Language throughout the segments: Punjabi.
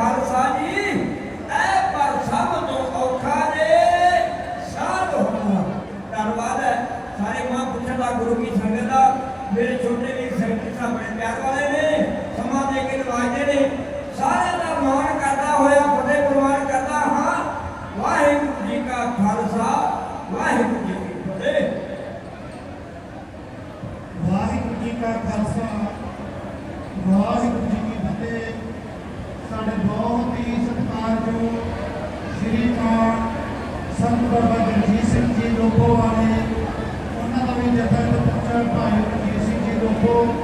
ਖਾਲਸਾ ਜੀ, ਐ ਪਰ ਸਭ ਤੋਂ ਔਖਾ ਜੇ ਸਾਧ ਹੋਣਾ। ਧੰਨਵਾਦ ਹੈ। ਸਾਰੇ ਮਹਾਂਪੁਰਸ਼ਾਂ ਦਾ ਗੁਰੂ ਕੀ ਸੰਗਤ ਦਾ, ਮੇਰੇ ਛੋਟੇ ਸਾਡੇ ਬਹੁਤ ਹੀ ਸਤਿਕਾਰਯੋਗ ਸ੍ਰੀ ਮਾਨ ਸੰਤ ਬਾਬਾ ਜਗਜੀਤ ਸਿੰਘ ਜੀ ਲੋਕੋ ਵਾਲੇ। ਉਹਨਾਂ ਦਾ ਵੀ ਜਥਾ ਪਹੁੰਚਣ ਭਾਈ ਜੀ ਸਿੰਘ ਜੀ ਲੋਕੋ।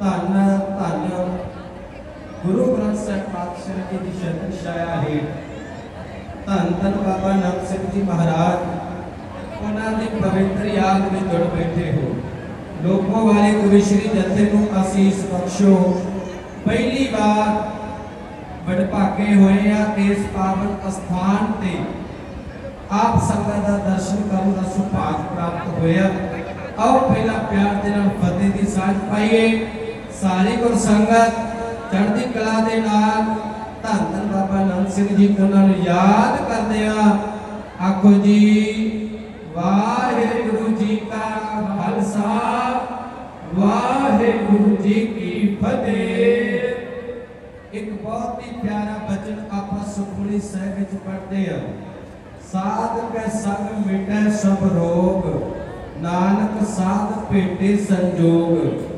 ਧੰਨ ਧੰਨ ਗੁਰੂ ਗ੍ਰੰਥ ਸਾਹਿਬ ਪਾਤਸ਼ਾਹ ਜੀ ਦੀ ਸ਼ਰਨ ਛਾਇਆ ਹੈ ਧੰਨ ਧੰਨ ਬਾਬਾ ਨਾਨਕ ਸਿੰਘ ਜੀ ਮਹਾਰਾਜ, ਉਹਨਾਂ ਦੀ ਪਵਿੱਤਰ ਯਾਦ ਵਿੱਚ ਜੁੜ ਬੈਠੇ ਹੋ। ਲੋਕੋ ਵਾਲੇ ਗੁਰੂ ਸ਼੍ਰੀ ਜਥੇ ਨੂੰ ਅਸੀਸ ਬਖਸ਼ੋ। ਪਹਿਲੀ ਵਾਰ ਵਡਭਾਗੇ ਹੋਏ ਆ ਇਸ ਪਾਵਨ ਅਸਥਾਨ ਤੇ ਆਪ ਸੰਗਤ ਦਾ ਦਰਸ਼ਨ ਕਰਨ ਦਾ ਸੁਭਾਗ ਪ੍ਰਾਪਤ ਹੋਇਆ। ਆਓ ਪਹਿਲਾ ਪਿਆਰ ਦੇ ਨਾਲ ਫਤਿਹ ਦੀ ਸਾਂਝ ਪਾਈਏ। ਸਾਰੀ ਗੁਰ ਸੰਗਤ ਚੜ੍ਹਦੀ ਕਲਾ ਦੇ ਨਾਲ ਧੰਨ ਧੰਨ ਬਾਬਾ ਨੰਦ ਸਿੰਘ ਜੀ, ਉਹਨਾਂ ਨੂੰ ਯਾਦ ਕਰਦੇ ਆ। ਆਖੋ ਜੀ, ਵਾਹਿਗੁਰੂ ਜੀ ਕਾ ਖਾਲਸਾ, ਵਾਹਿਗੁਰੂ ਜੀ ਕੀ ਫਤਿਹ। ਇੱਕ ਬਹੁਤ ਹੀ ਪਿਆਰਾ ਬਚਨ ਆਪਾਂ ਸੁਖਮਨੀ ਸਾਹਿਬ ਵਿੱਚ ਪੜ੍ਹਦੇ ਆ। ਸਾਧ ਕੈ ਸੰਗ ਮਿਟੈ ਸਭ ਰੋਗ, ਨਾਨਕ ਸਾਧ ਭੇਟੇ ਸੰਜੋਗ।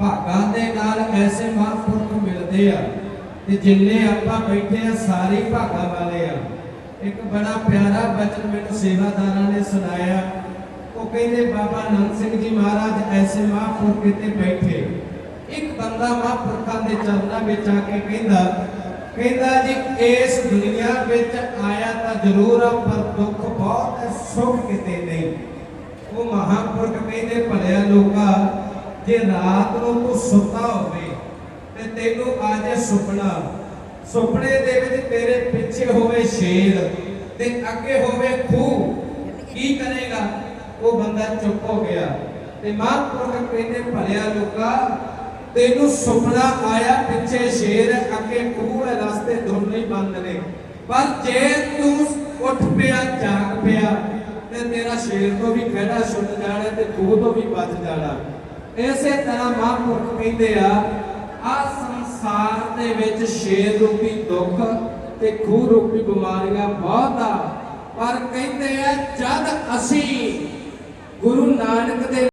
ਭਾਗਾਂ ਦੇ ਨਾਲ ਐਸੇ ਮਹਾਂਪੁਰਖ ਮਿਲਦੇ ਆ ਤੇ ਜਿੰਨੇ ਆਪਾਂ ਬੈਠੇ ਆ, ਸਾਰੇ ਭਾਗਾਂ ਵਾਲੇ ਆ। ਇੱਕ ਬੜਾ ਪਿਆਰਾ ਬਚਨ ਮੈਨੂੰ ਸੇਵਾਦਾਰਾਂ ਨੇ ਸੁਣਾਇਆ। ਉਹ ਕਹਿੰਦੇ, ਬਾਬਾ ਨੰਦ ਸਿੰਘ ਜੀ ਮਹਾਰਾਜ ਐਸੇ ਮਹਾਂਪੁਰਖ ਕਿਤੇ ਬੈਠੇ। ਇੱਕ ਬੰਦਾ ਮਹਾਂਪੁਰਖਾਂ ਦੇ ਚਰਨਾਂ ਵਿੱਚ ਆ ਕੇ ਕਹਿੰਦਾ ਕਹਿੰਦਾ ਜੀ, ਇਸ ਦੁਨੀਆ ਵਿੱਚ ਆਇਆ ਤਾਂ ਜ਼ਰੂਰ ਆ, ਪਰ ਦੁੱਖ ਬਹੁਤ ਹੈ, ਸੁੱਖ ਕਿਤੇ ਨਹੀਂ। ਉਹ ਮਹਾਂਪੁਰਖ ਕਹਿੰਦੇ, ਭਲਿਆ ਲੋਕਾ ਜੇ ਰਾਤ ਨੂੰ ਤੂੰ ਸੁੱਤਾ ਹੋਵੇ ਤੇ ਤੈਨੂੰ ਆ ਜਾਏ ਸੁਪਨਾ, ਸੁਪਨੇ ਦੇ ਵਿੱਚ ਤੇਰੇ ਪਿੱਛੇ ਹੋਵੇ ਸ਼ੇਰ ਤੇ ਅੱਗੇ ਹੋਵੇ ਖੂਹ, ਕੀ ਕਰੇਗਾ? ਉਹ ਬੰਦਾ ਚੁੱਪ ਹੋ ਗਿਆ ਤੇ ਮਹਾਂਪੁਰਖ ਕਹਿੰਦੇ, ਭਲਿਆ ਲੋਕਾ, ਤੈਨੂੰ ਸੁਪਨਾ ਆਇਆ ਪਿੱਛੇ ਸ਼ੇਰ, ਅੱਗੇ ਖੂਹ ਹੈ, ਰਸਤੇ ਦੋਨੇ ਬੰਦ ਨੇ। ਪਰ ਜੇ ਤੂੰ ਉੱਠ ਪਿਆ, ਜਾਗ ਪਿਆ, ਤੇ ਤੇਰਾ ਸ਼ੇਰ ਤੋਂ ਵੀ ਖੜਾ ਛੁੱਟ ਜਾਣਾ ਤੇ ਖੂਹ ਤੋਂ ਵੀ ਬਚ ਜਾਣਾ। ਇਸੇ ਤਰ੍ਹਾਂ ਮਹਾਂਪੁਰਖ ਕਹਿੰਦੇ ਆ ਆ ਸੰਸਾਰ ਦੇ ਵਿੱਚ ਸ਼ੇਰ ਰੂਪੀ ਦੁੱਖ ਤੇ ਖੂਹ ਰੂਪੀ ਬਿਮਾਰੀਆਂ ਬਹੁਤ ਆ। ਪਰ ਕਹਿੰਦੇ ਆ, ਜਦ ਅਸੀਂ ਗੁਰੂ ਨਾਨਕ ਦੇ